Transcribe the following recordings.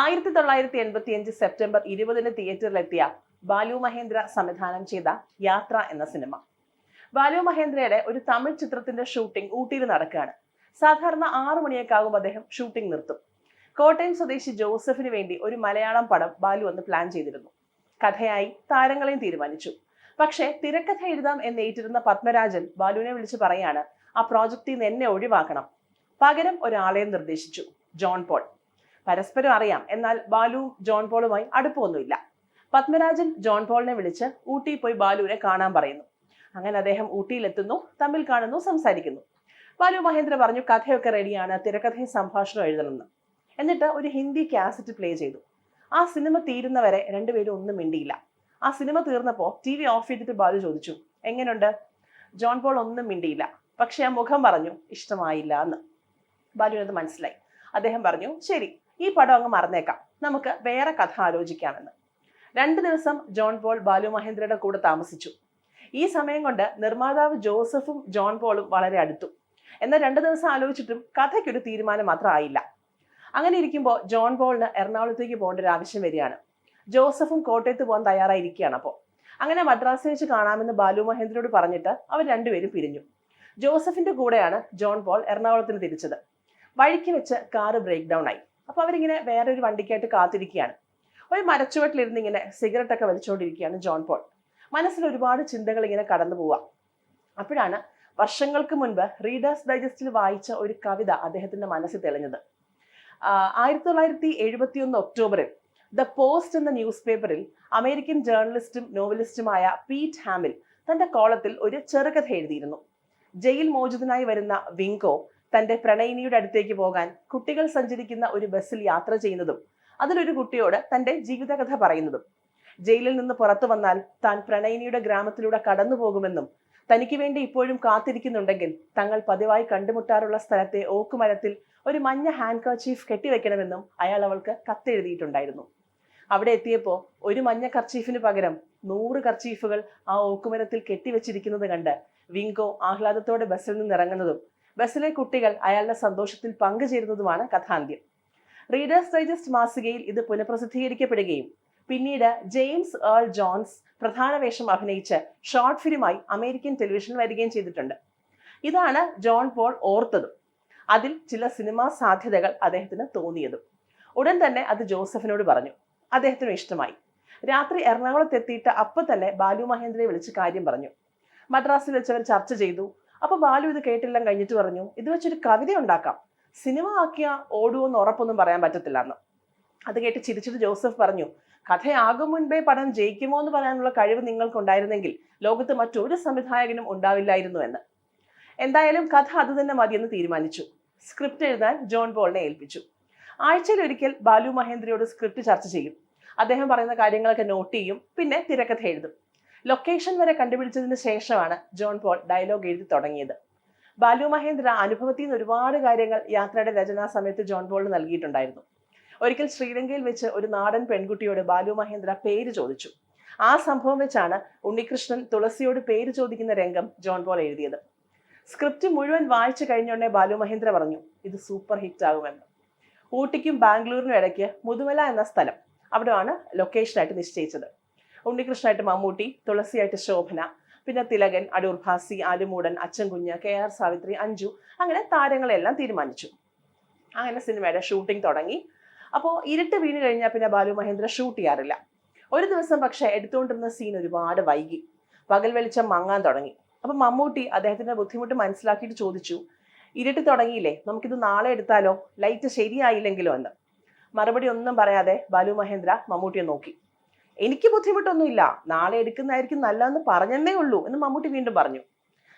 ആയിരത്തി തൊള്ളായിരത്തി എൺപത്തി അഞ്ച് സെപ്റ്റംബർ ഇരുപതിന് തിയേറ്ററിലെത്തിയ ബാലു മഹേന്ദ്ര സംവിധാനം ചെയ്ത യാത്ര എന്ന സിനിമ. ബാലു മഹേന്ദ്രയുടെ ഒരു തമിഴ് ചിത്രത്തിന്റെ ഷൂട്ടിംഗ് ഊട്ടിയിൽ നടക്കുകയാണ്. സാധാരണ ആറു മണിയൊക്കെ ആകുമ്പോൾ അദ്ദേഹം ഷൂട്ടിംഗ് നിർത്തും. കോട്ടയം സ്വദേശി ജോസഫിന് വേണ്ടി ഒരു മലയാളം പടം ബാലു അന്ന് പ്ലാൻ ചെയ്തിരുന്നു. കഥയായി താരങ്ങളെയും തീരുമാനിച്ചു. പക്ഷേ തിരക്കഥ എഴുതാം എന്ന് ഏറ്റിരുന്ന പത്മരാജൻ ബാലുവിനെ വിളിച്ച് പറയാണ് ആ പ്രോജക്റ്റിൽ നിന്ന് എന്നെ ഒഴിവാക്കണം. പകരം ഒരാളെ നിർദ്ദേശിച്ചു. John Paul. പരസ്പരം അറിയാം. എന്നാൽ ബാലുവും ജോൺ പോളുമായി അടുപ്പമൊന്നുമില്ല. പത്മരാജൻ ജോൺ പോളിനെ വിളിച്ച് ഊട്ടി പോയി ബാലുവിനെ കാണാൻ പറയുന്നു. അങ്ങനെ അദ്ദേഹം ഊട്ടിയിലെത്തുന്നു തമ്മിൽ കാണുന്നു സംസാരിക്കുന്നു. ബാലു മഹേന്ദ്ര പറഞ്ഞു കഥയൊക്കെ റെഡിയാണ് തിരക്കഥയും സംഭാഷണം എഴുതണമെന്ന്. എന്നിട്ട് ഒരു ഹിന്ദി കാസറ്റ് പ്ലേ ചെയ്തു. ആ സിനിമ തീരുന്നവരെ രണ്ടുപേരും ഒന്നും മിണ്ടിയില്ല. ആ സിനിമ തീർന്നപ്പോൾ ടി വി ഓഫ് ചെയ്തിട്ട് ബാലു ചോദിച്ചു എങ്ങനെയുണ്ട് ജോൺ പോൾ ഒന്നും മിണ്ടിയില്ല പക്ഷെ ആ മുഖം പറഞ്ഞു ഇഷ്ടമായില്ല എന്ന്. ബാലുവിനത് മനസ്സിലായി. അദ്ദേഹം പറഞ്ഞു ശരി ഈ പടം അങ്ങ് മറന്നേക്കാം. നമുക്ക് വേറെ കഥ ആലോചിക്കാമെന്ന്. രണ്ട് ദിവസം ജോൺ പോൾ ബാലു മഹേന്ദ്രയുടെ കൂടെ താമസിച്ചു. ഈ സമയം കൊണ്ട് നിർമ്മാതാവ് ജോസഫും ജോൺ പോളും വളരെ അടുത്തു. എന്നാൽ രണ്ട് ദിവസം ആലോചിച്ചിട്ടും കഥയ്ക്കൊരു തീരുമാനം മാത്രം ആയില്ല. അങ്ങനെ ഇരിക്കുമ്പോൾ ജോൺ പോളിന് എറണാകുളത്തേക്ക് പോകേണ്ട ഒരു ആവശ്യം വരികയാണ്. ജോസഫും കോട്ടയത്ത് പോകാൻ തയ്യാറായിരിക്കുകയാണ് അപ്പോൾ. അങ്ങനെ മദ്രാസിൽ വെച്ച് കാണാമെന്ന് ബാലു മഹേന്ദ്രയോട് പറഞ്ഞിട്ട് അവർ രണ്ടുപേരും പിരിഞ്ഞു. ജോസഫിന്റെ കൂടെയാണ് ജോൺ പോൾ എറണാകുളത്തിന് തിരിച്ചത്. വഴിക്ക് വെച്ച് കാറ് ബ്രേക്ക് ഡൗൺ ആയി. അപ്പൊ അവരിങ്ങനെ വേറെ ഒരു വണ്ടിക്കായിട്ട് കാത്തിരിക്കുകയാണ്. ഒരു മരച്ചുവട്ടിലിരുന്ന് ഇങ്ങനെ സിഗരറ്റ് ഒക്കെ വലിച്ചുകൊണ്ടിരിക്കുകയാണ് ജോൺ പോൾ. മനസ്സിൽ ഒരുപാട് ചിന്തകൾ ഇങ്ങനെ കടന്നു പോവാം അപ്പോഴാണ് വർഷങ്ങൾക്ക് മുൻപ് റീഡേഴ്സ് ഡൈജസ്റ്റിൽ വായിച്ച ഒരു കവിത അദ്ദേഹത്തിന്റെ മനസ്സിൽ തെളിഞ്ഞത്. ആയിരത്തി തൊള്ളായിരത്തി എഴുപത്തി ഒന്ന് ഒക്ടോബറിൽ ദ പോസ്റ്റ് എന്ന ന്യൂസ് പേപ്പറിൽ അമേരിക്കൻ ജേർണലിസ്റ്റും നോവലിസ്റ്റുമായ പീറ്റ് ഹാമിൽ തന്റെ കോളത്തിൽ ഒരു ചെറുകഥ എഴുതിയിരുന്നു. ജയിൽ മോചിതനായി വരുന്ന വിങ്കോ തന്റെ പ്രണയിനിയുടെ അടുത്തേക്ക് പോകാൻ കുട്ടികൾ സഞ്ചരിക്കുന്ന ഒരു ബസ്സിൽ യാത്ര ചെയ്യുന്നതും അതിലൊരു കുട്ടിയോട് തന്റെ ജീവിതകഥ പറയുന്നതും. ജയിലിൽ നിന്ന് പുറത്തു വന്നാൽ താൻ പ്രണയിനിയുടെ ഗ്രാമത്തിലൂടെ കടന്നു പോകുമെന്നും തനിക്ക് വേണ്ടി ഇപ്പോഴും കാത്തിരിക്കുന്നുണ്ടെങ്കിൽ തങ്ങൾ പതിവായി കണ്ടുമുട്ടാറുള്ള സ്ഥലത്തെ ഓക്കുമരത്തിൽ ഒരു മഞ്ഞ ഹാൻഡ് കർച്ചീഫ് കെട്ടിവെക്കണമെന്നും അയാൾ അവൾക്ക് കത്തെഴുതിയിട്ടുണ്ടായിരുന്നു. അവിടെ എത്തിയപ്പോൾ ഒരു മഞ്ഞ കർച്ചീഫിന് പകരം നൂറ് കർച്ചീഫുകൾ ആ ഓക്കുമരത്തിൽ കെട്ടിവെച്ചിരിക്കുന്നത് കണ്ട് വിങ്കോ ആഹ്ലാദത്തോടെ ബസ്സിൽ നിന്ന് ഇറങ്ങുന്നതും ബസ്സിലെ കുട്ടികൾ അയാളുടെ സന്തോഷത്തിൽ പങ്കുചേരുന്നതുമാണ് കഥാന്ത്യം. റീഡേഴ്സ് ഡൈജസ്റ്റ് മാസികയിൽ ഇത് പുനഃപ്രസിദ്ധീകരിക്കപ്പെടുകയും പിന്നീട് ജെയിംസ് ഏൾ ജോൺസ് പ്രധാന വേഷം അഭിനയിച്ച് ഷോർട്ട് ഫിലിമായി അമേരിക്കൻ ടെലിവിഷൻ വരികയും ചെയ്തിട്ടുണ്ട്. ഇതാണ് ജോൺ പോൾ ഓർത്തതും. അതിൽ ചില സിനിമാ സാധ്യതകൾ അദ്ദേഹത്തിന് തോന്നിയതും. ഉടൻ തന്നെ അത് ജോസഫിനോട് പറഞ്ഞു. അദ്ദേഹത്തിനും ഇഷ്ടമായി. രാത്രി എറണാകുളത്ത് എത്തിയിട്ട് അപ്പം തന്നെ ബാലു മഹേന്ദ്രയെ വിളിച്ച് കാര്യം പറഞ്ഞു. മദ്രാസിൽ വെച്ചവർ ചർച്ച ചെയ്തു. അപ്പൊ ബാലു ഇത് കേട്ടെല്ലാം കഴിഞ്ഞിട്ട് പറഞ്ഞു ഇത് വെച്ചൊരു കവിത ഉണ്ടാക്കാം. സിനിമ ആക്കിയ ഓടുവെന്ന് ഉറപ്പൊന്നും പറയാൻ പറ്റത്തില്ല എന്ന് അത് കേട്ട് ചിരിച്ചിട്ട് ജോസഫ് പറഞ്ഞു കഥയാകും മുൻപേ പടം ജയിക്കുമോ എന്ന് പറയാനുള്ള കഴിവ് നിങ്ങൾക്കുണ്ടായിരുന്നെങ്കിൽ ലോകത്ത് മറ്റൊരു സംവിധായകനും ഉണ്ടാവില്ലായിരുന്നു എന്ന്. എന്തായാലും കഥ അത് തന്നെ മതിയെന്ന് തീരുമാനിച്ചു. സ്ക്രിപ്റ്റ് എഴുതാൻ ജോൺ പോളിനെ ഏൽപ്പിച്ചു. ആഴ്ചയിൽ ഒരിക്കൽ ബാലു മഹേന്ദ്രയോട് സ്ക്രിപ്റ്റ് ചർച്ച ചെയ്യും. അദ്ദേഹം പറയുന്ന കാര്യങ്ങളൊക്കെ നോട്ട് ചെയ്യും പിന്നെ തിരക്കഥ എഴുതും. ലൊക്കേഷൻ വരെ കണ്ടുപിടിച്ചതിന് ശേഷമാണ് ജോൺ പോൾ ഡയലോഗ് എഴുതി തുടങ്ങിയത്. ബാലു മഹേന്ദ്ര അനുഭവത്തിൽ നിന്ന് ഒരുപാട് കാര്യങ്ങൾ യാത്രയുടെ രചനാ സമയത്ത് ജോൺ പോളിന് നൽകിയിട്ടുണ്ടായിരുന്നു. ഒരിക്കൽ ശ്രീലങ്കയിൽ വെച്ച് ഒരു നാടൻ പെൺകുട്ടിയോട് ബാലു മഹേന്ദ്ര പേര് ചോദിച്ചു. ആ സംഭവം വെച്ചാണ് ഉണ്ണികൃഷ്ണൻ തുളസിയോട് പേര് ചോദിക്കുന്ന രംഗം ജോൺ പോൾ എഴുതിയത്. സ്ക്രിപ്റ്റ് മുഴുവൻ വായിച്ചു കഴിഞ്ഞോടനെ ബാലു മഹേന്ദ്ര പറഞ്ഞു ഇത് സൂപ്പർ ഹിറ്റ് ആകുമെന്ന്. ഊട്ടിക്കും ബാംഗ്ലൂരിനും ഇടയ്ക്ക് മുതുമല എന്ന സ്ഥലം അവിടെയാണ് ലൊക്കേഷനായിട്ട് നിശ്ചയിച്ചത്. ഉണ്ണികൃഷ്ണനായിട്ട് മമ്മൂട്ടി തുളസിയായിട്ട് ശോഭന പിന്നെ തിലകൻ അടൂർ ഭാസി ആലുമൂടൻ അച്ചൻകുഞ്ഞ് കെ ആർ സാവിത്രി അഞ്ജു അങ്ങനെ താരങ്ങളെല്ലാം തീരുമാനിച്ചു. അങ്ങനെ സിനിമയുടെ ഷൂട്ടിംഗ് തുടങ്ങി. അപ്പോൾ ഇരുട്ട് വീണ് കഴിഞ്ഞാൽ പിന്നെ ബാലു മഹേന്ദ്ര ഷൂട്ട് ചെയ്യാറില്ല. ഒരു ദിവസം പക്ഷേ എടുത്തുകൊണ്ടിരുന്ന സീൻ ഒരുപാട് വൈകി. പകൽ വെളിച്ചം മങ്ങാൻ തുടങ്ങി. അപ്പം മമ്മൂട്ടി അദ്ദേഹത്തിന്റെ ബുദ്ധിമുട്ട് മനസ്സിലാക്കിയിട്ട് ചോദിച്ചു ഇരുട്ട് തുടങ്ങിയില്ലേ? നമുക്കിത് നാളെ എടുത്താലോ? ലൈറ്റ് ശരിയായില്ലെങ്കിലോ? എന്ന്. മറുപടി ഒന്നും പറയാതെ ബാലു മഹേന്ദ്ര മമ്മൂട്ടിയെ നോക്കി. എനിക്ക് ബുദ്ധിമുട്ടൊന്നുമില്ല. നാളെ എടുക്കുന്നതായിരിക്കും നല്ലതെന്ന് പറഞ്ഞെന്നേ ഉള്ളൂ എന്ന് മമ്മൂട്ടി വീണ്ടും പറഞ്ഞു.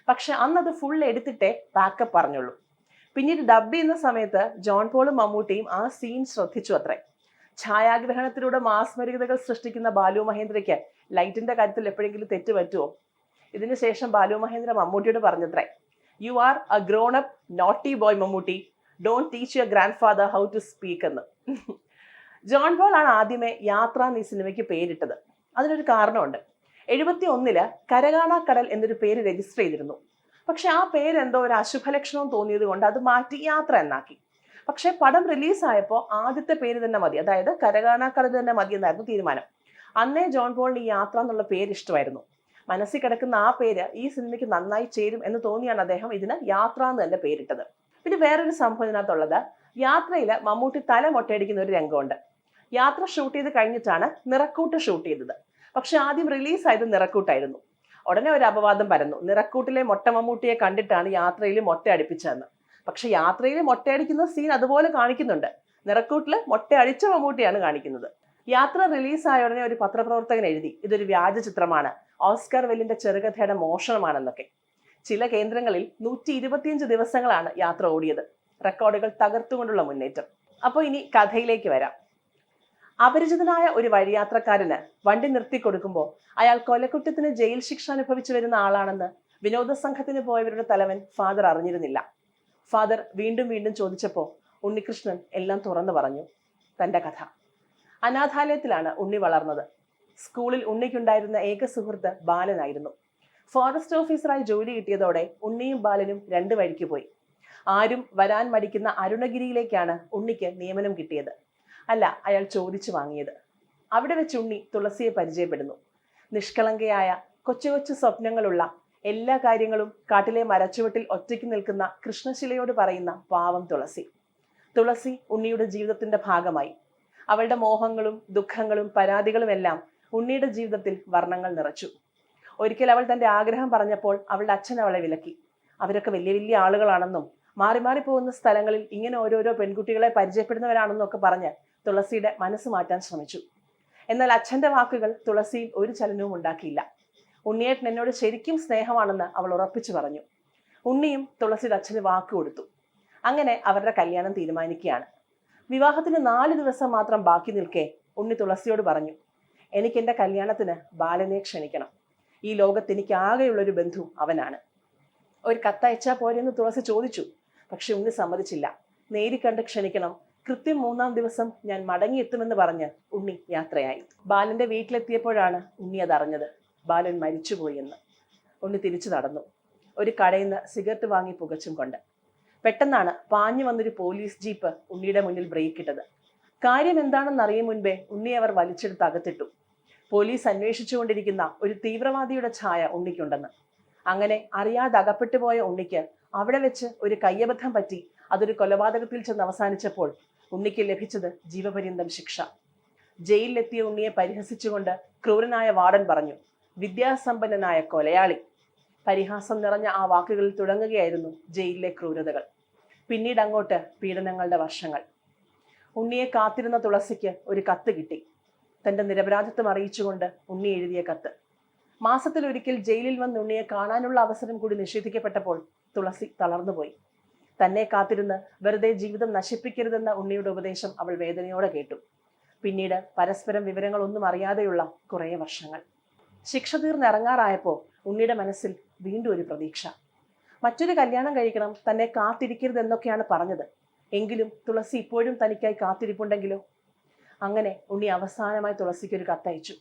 പക്ഷെ അന്ന് അത് ഫുൾ എടുത്തിട്ടേ ബാക്കപ്പ് പറഞ്ഞുള്ളൂ. പിന്നീട് ഡബ് ചെയ്യുന്ന സമയത്ത് ജോൺ പോളും മമ്മൂട്ടിയും ആ സീൻ ശ്രദ്ധിച്ചു അത്രേ. ഛായാഗ്രഹണത്തിലൂടെ മാസ്മരികതകൾ സൃഷ്ടിക്കുന്ന ബാലു മഹേന്ദ്രയ്ക്ക് ലൈറ്റിന്റെ കാര്യത്തിൽ എപ്പോഴെങ്കിലും തെറ്റ് പറ്റുമോ ഇതിനു ശേഷം ബാലു മഹേന്ദ്ര മമ്മൂട്ടിയോട് പറഞ്ഞത്രേ. You are a grown up naughty boy Mammootty. Don't teach your grandfather how to speak എന്ന്. ജോൺ പോൾ ആണ് ആദ്യമേ യാത്ര എന്നീ സിനിമയ്ക്ക് പേരിട്ടത്. അതിനൊരു കാരണമുണ്ട്. എഴുപത്തി ഒന്നിൽ കടൽ എന്നൊരു പേര് രജിസ്റ്റർ ചെയ്തിരുന്നു. പക്ഷെ ആ പേര് എന്തോ ഒരു അശുഭലക്ഷണം തോന്നിയത് കൊണ്ട് അത് മാറ്റി യാത്ര എന്നാക്കി. പക്ഷെ പടം റിലീസായപ്പോൾ ആദ്യത്തെ പേര് തന്നെ മതി. അതായത് കരകാണാക്കടൽ തന്നെ മതി എന്നായിരുന്നു തീരുമാനം. അന്നേ ജോൺ പോളിന് ഈ യാത്ര എന്നുള്ള പേര് ഇഷ്ടമായിരുന്നു. മനസ്സിൽ കിടക്കുന്ന ആ പേര് ഈ സിനിമയ്ക്ക് നന്നായി ചേരും എന്ന് തോന്നിയാണ് അദ്ദേഹം ഇതിന് യാത്ര എന്ന് തന്നെ പേരിട്ടത്. പിന്നെ വേറൊരു സംഭവം ഇതിനകത്തുള്ളത്. യാത്രയിൽ മമ്മൂട്ടി തല മൊട്ടയടിക്കുന്ന ഒരു രംഗമുണ്ട്. യാത്ര ഷൂട്ട് ചെയ്ത് കഴിഞ്ഞിട്ടാണ് നിറക്കൂട്ട് ഷൂട്ട് ചെയ്തത്. പക്ഷെ ആദ്യം റിലീസായത് നിറക്കൂട്ടായിരുന്നു. ഉടനെ ഒരു അപവാദം പരന്നു. നിറക്കൂട്ടിലെ മൊട്ട മമ്മൂട്ടിയെ കണ്ടിട്ടാണ് യാത്രയിൽ മൊട്ട അടിപ്പിച്ചതെന്ന്. പക്ഷെ യാത്രയിൽ മൊട്ടയടിക്കുന്ന സീൻ അതുപോലെ കാണിക്കുന്നുണ്ട്. നിറക്കൂട്ടിൽ മൊട്ട അടിച്ച മമ്മൂട്ടിയാണ് കാണിക്കുന്നത്. യാത്ര റിലീസായ ഉടനെ ഒരു പത്രപ്രവർത്തകൻ എഴുതി ഇതൊരു വ്യാജ ചിത്രമാണ്. ഓസ്കർ വെല്ലിന്റെ ചെറുകഥയുടെ മോഷണമാണെന്നൊക്കെ. ചില കേന്ദ്രങ്ങളിൽ നൂറ്റി ഇരുപത്തിയഞ്ച് ദിവസങ്ങളാണ് യാത്ര ഓടിയത്. റെക്കോർഡുകൾ തകർത്തുകൊണ്ടുള്ള മുന്നേറ്റം. അപ്പോൾ ഇനി കഥയിലേക്ക് വരാം. അപരിചിതനായ ഒരു വഴിയാത്രക്കാരന് വണ്ടി നിർത്തി കൊടുക്കുമ്പോൾ അയാൾ കൊലക്കുറ്റത്തിന് ജയിൽ ശിക്ഷ അനുഭവിച്ചു വരുന്ന ആളാണെന്ന് വിനോദസംഘത്തിന് പോയവരുടെ തലവൻ ഫാദർ അറിഞ്ഞിരുന്നില്ല. ഫാദർ വീണ്ടും വീണ്ടും ചോദിച്ചപ്പോൾ ഉണ്ണികൃഷ്ണൻ എല്ലാം തുറന്നു പറഞ്ഞു. തന്റെ കഥ. അനാഥാലയത്തിലാണ് ഉണ്ണി വളർന്നത്. സ്കൂളിൽ ഉണ്ണിക്കുണ്ടായിരുന്ന ഏക സുഹൃത്ത് ബാലനായിരുന്നു. ഫോറസ്റ്റ് ഓഫീസറായി ജോലി കിട്ടിയതോടെ ഉണ്ണിയും ബാലനും രണ്ടു വഴിക്ക് പോയി. ആരും വരാൻ മടിക്കുന്ന അരുണഗിരിയിലേക്കാണ് ഉണ്ണിക്ക് നിയമനം കിട്ടിയത്. അല്ല അയാൾ ചോദിച്ചു വാങ്ങിയത്. അവിടെ വെച്ച് ഉണ്ണി തുളസിയെ പരിചയപ്പെടുന്നു. നിഷ്കളങ്കയായ കൊച്ചു കൊച്ചു സ്വപ്നങ്ങളുള്ള എല്ലാ കാര്യങ്ങളും കാട്ടിലെ മരച്ചുവട്ടിൽ ഒറ്റയ്ക്ക് നിൽക്കുന്ന കൃഷ്ണശിലയോട് പറയുന്ന പാവം തുളസി. തുളസി ഉണ്ണിയുടെ ജീവിതത്തിന്റെ ഭാഗമായി. അവളുടെ മോഹങ്ങളും ദുഃഖങ്ങളും പരാതികളും എല്ലാം ഉണ്ണിയുടെ ജീവിതത്തിൽ വർണങ്ങൾ നിറച്ചു. ഒരിക്കൽ അവൾ തന്റെ ആഗ്രഹം പറഞ്ഞപ്പോൾ അവളുടെ അച്ഛൻ അവളെ വിലക്കി. അവരൊക്കെ വലിയ വലിയ ആളുകളാണെന്നും മാറി മാറി പോകുന്ന സ്ഥലങ്ങളിൽ ഇങ്ങനെ ഓരോരോ പെൺകുട്ടികളെ പരിചയപ്പെടുന്നവരാണെന്നും ഒക്കെ പറഞ്ഞ് തുളസിയുടെ മനസ്സ് മാറ്റാൻ ശ്രമിച്ചു. എന്നാൽ അച്ഛന്റെ വാക്കുകൾ തുളസിയിൽ ഒരു ചലനവും ഉണ്ടാക്കിയില്ല. ഉണ്ണിയേട്ടൻ എന്നോട് ശരിക്കും സ്നേഹമാണെന്ന് അവൾ ഉറപ്പിച്ചു പറഞ്ഞു. ഉണ്ണിയും തുളസിയുടെ അച്ഛന് വാക്ക് കൊടുത്തു. അങ്ങനെ അവരുടെ കല്യാണം തീരുമാനിക്കുകയാണ്. വിവാഹത്തിന് നാല് ദിവസം മാത്രം ബാക്കി നിൽക്കെ ഉണ്ണി തുളസിയോട് പറഞ്ഞു എനിക്ക് എന്റെ കല്യാണത്തിന് ബാലനെ ക്ഷണിക്കണം. ഈ ലോകത്ത് എനിക്ക് ആകെയുള്ളൊരു ബന്ധു അവനാണ്. ഒരു കത്തയച്ചാൽ പോരെന്ന് തുളസി ചോദിച്ചു. പക്ഷെ ഉണ്ണി സമ്മതിച്ചില്ല. നേരിക്കണ്ട് ക്ഷണിക്കണം കൃത്യം മൂന്നാം ദിവസം ഞാൻ മടങ്ങിയെത്തുമെന്ന് പറഞ്ഞ് ഉണ്ണി യാത്രയായി. ബാലന്റെ വീട്ടിലെത്തിയപ്പോഴാണ് ഉണ്ണി അതറിഞ്ഞത് ബാലൻ മരിച്ചുപോയി എന്ന്. ഉണ്ണി തിരിച്ചു നടന്നു. ഒരു കടയിൽ നിന്ന് സിഗരറ്റ് വാങ്ങി പുകച്ചും കൊണ്ട്. പെട്ടെന്നാണ് പാഞ്ഞു വന്നൊരു പോലീസ് ജീപ്പ് ഉണ്ണിയുടെ മുന്നിൽ ബ്രേക്ക് ഇട്ടത്. കാര്യം എന്താണെന്ന് അറിയും മുൻപേ ഉണ്ണി അവർ വലിച്ചെടുത്ത് അകത്തിട്ടു. പോലീസ് അന്വേഷിച്ചുകൊണ്ടിരിക്കുന്ന ഒരു തീവ്രവാദിയുടെ ഛായ ഉണ്ണിക്കുണ്ടെന്ന്. അങ്ങനെ അറിയാതെ അകപ്പെട്ടുപോയ ഉണ്ണിക്ക് അവിടെ വെച്ച് ഒരു കയ്യബദ്ധം പറ്റി അതൊരു കൊലപാതകത്തിൽ ചെന്ന് അവസാനിച്ചപ്പോൾ ഉണ്ണിക്ക് ലഭിച്ചത് ജീവപര്യന്തം ശിക്ഷ. ജയിലിലെത്തിയ ഉണ്ണിയെ പരിഹസിച്ചുകൊണ്ട് ക്രൂരനായ വാർഡൻ പറഞ്ഞു വിദ്യാസമ്പന്നനായ കൊലയാളി. പരിഹാസം നിറഞ്ഞ ആ വാക്കുകളിൽ തുടങ്ങുകയായിരുന്നു ജയിലിലെ ക്രൂരതകൾ. പിന്നീട് അങ്ങോട്ട് പീഡനങ്ങളുടെ വർഷങ്ങൾ. ഉണ്ണിയെ കാത്തിരുന്ന തുളസിക്ക് ഒരു കത്ത് കിട്ടി. തന്റെ നിരപരാധിത്വം അറിയിച്ചുകൊണ്ട് ഉണ്ണി എഴുതിയ കത്ത്. മാസത്തിലൊരിക്കൽ ജയിലിൽ വന്ന് ഉണ്ണിയെ കാണാനുള്ള അവസരം കൂടി നിഷേധിക്കപ്പെട്ടപ്പോൾ തുളസി തളർന്നുപോയി. തന്നെ കാത്തിരുന്ന് വെറുതെ ജീവിതം നശിപ്പിക്കരുതെന്ന ഉണ്ണിയുടെ ഉപദേശം അവൾ വേദനയോടെ കേട്ടു. പിന്നീട് പരസ്പരം വിവരങ്ങളൊന്നും അറിയാതെയുള്ള കുറേ വർഷങ്ങൾ. ശിക്ഷ തീർന്നിറങ്ങാറായപ്പോൾ ഉണ്ണിയുടെ മനസ്സിൽ വീണ്ടും ഒരു പ്രതീക്ഷ. മറ്റൊരു കല്യാണം കഴിക്കണം തന്നെ കാത്തിരിക്കരുതെന്നൊക്കെയാണ് പറഞ്ഞത്. എങ്കിലും തുളസി ഇപ്പോഴും തനിക്കായി കാത്തിരിപ്പുണ്ടെങ്കിലോ? അങ്ങനെ ഉണ്ണി അവസാനമായി തുളസിക്ക് ഒരു കത്തയച്ചു.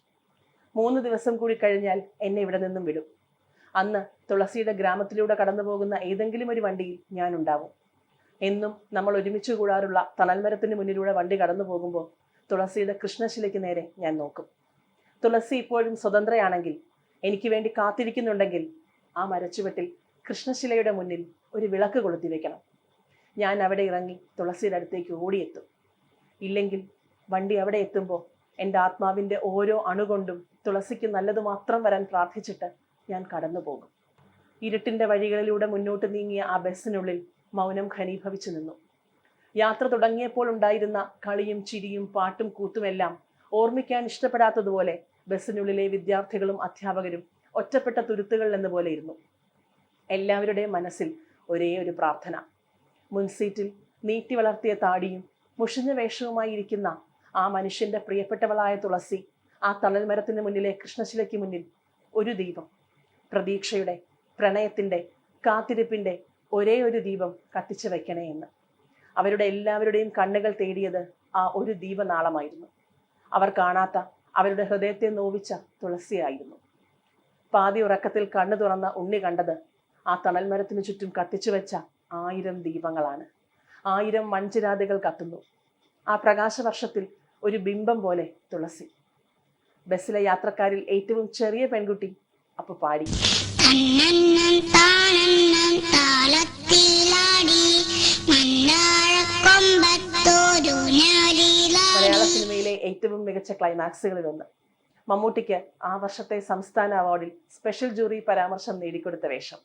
മൂന്ന് ദിവസം കൂടി കഴിഞ്ഞാൽ എന്നെ ഇവിടെ നിന്നും വിടും. അന്ന് തുളസിയുടെ ഗ്രാമത്തിലൂടെ കടന്നു പോകുന്ന ഏതെങ്കിലും ഒരു വണ്ടിയിൽ ഞാനുണ്ടാവും. എന്നും നമ്മൾ ഒരുമിച്ച് കൂടാറുള്ള തണൽമരത്തിന് മുന്നിലൂടെ വണ്ടി കടന്നു പോകുമ്പോൾ തുളസിയുടെ കൃഷ്ണശിലയ്ക്ക് നേരെ ഞാൻ നോക്കും. തുളസി ഇപ്പോഴും സ്വതന്ത്രയാണെങ്കിൽ എനിക്ക് വേണ്ടി കാത്തിരിക്കുന്നുണ്ടെങ്കിൽ ആ മരച്ചുവട്ടിൽ കൃഷ്ണശിലയുടെ മുന്നിൽ ഒരു വിളക്ക് കൊളുത്തി വെക്കണം. ഞാൻ അവിടെ ഇറങ്ങി തുളസിയുടെ അടുത്തേക്ക് ഓടിയെത്തും. ഇല്ലെങ്കിൽ വണ്ടി അവിടെ എത്തുമ്പോൾ എന്റെ ആത്മാവിന്റെ ഓരോ അണുകൊണ്ടും തുളസിക്ക് നല്ലത് മാത്രം വരാൻ പ്രാർത്ഥിച്ചിട്ട് ഞാൻ കടന്നുപോകും. ഇരുട്ടിന്റെ വഴികളിലൂടെ മുന്നോട്ട് നീങ്ങിയ ആ ബസ്സിനുള്ളിൽ മൗനം ഘനീഭവിച്ചു നിന്നു. യാത്ര തുടങ്ങിയപ്പോൾ ഉണ്ടായിരുന്ന കളിയും ചിരിയും പാട്ടും കൂത്തുമെല്ലാം ഓർമ്മിക്കാൻ ഇഷ്ടപ്പെടാത്തതുപോലെ ബസ്സിനുള്ളിലെ വിദ്യാർത്ഥികളും അധ്യാപകരും ഒറ്റപ്പെട്ട തുരുത്തുകൾ എന്ന പോലെ ഇരുന്നു. എല്ലാവരുടെയും മനസ്സിൽ ഒരേ ഒരു പ്രാർത്ഥന. മുൻസീറ്റിൽ നീട്ടി വളർത്തിയ താടിയും മുഷിഞ്ഞ വേഷവുമായി ഇരിക്കുന്ന ആ മനുഷ്യന്റെ പ്രിയപ്പെട്ടവളായ തുളസി ആ തണൽ മരത്തിന് മുന്നിലെ കൃഷ്ണശിലയ്ക്ക് മുന്നിൽ ഒരു ദീപം പ്രതീക്ഷയുടെ പ്രണയത്തിന്റെ കാത്തിരിപ്പിന്റെ ഒരേ ഒരു ദീപം കത്തിച്ചു വയ്ക്കണേ എന്ന്. അവരുടെ എല്ലാവരുടെയും കണ്ണുകൾ തേടിയത് ആ ഒരു ദീപനാളമായിരുന്നു. അവർ കാണാത്ത അവരുടെ ഹൃദയത്തെ നോവിച്ച തുളസിയായിരുന്നു. പാതി ഉറക്കത്തിൽ കണ്ണു തുറന്ന ഉണ്ണി കണ്ടത് ആ തണൽമരത്തിനു ചുറ്റും കത്തിച്ചു വെച്ച ആയിരം ദീപങ്ങളാണ്. ആയിരം മൺചിരാതുകൾ കത്തുന്നു. ആ പ്രകാശവർഷത്തിൽ ഒരു ബിംബം പോലെ തുളസി. ബസ്സിലെ യാത്രക്കാരിൽ ഏറ്റവും ചെറിയ പെൺകുട്ടി അപ്പൊ പാടി. മലയാള സിനിമയിലെ ഏറ്റവും മികച്ച ക്ലൈമാക്സുകളിൽ ഒന്ന്. മമ്മൂട്ടിക്ക് ആ വർഷത്തെ സംസ്ഥാന അവാർഡിൽ സ്പെഷ്യൽ ജൂറി പരാമർശം നേടിക്കൊടുത്ത വേഷം.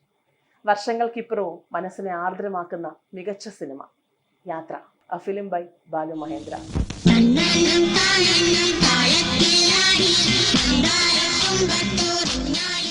വർഷങ്ങൾക്കിപ്പുറവും മനസ്സിനെ ആർദ്രമാക്കുന്ന മികച്ച സിനിമ. യാത്ര. A film by Balu Mahendra. നാരിലാടി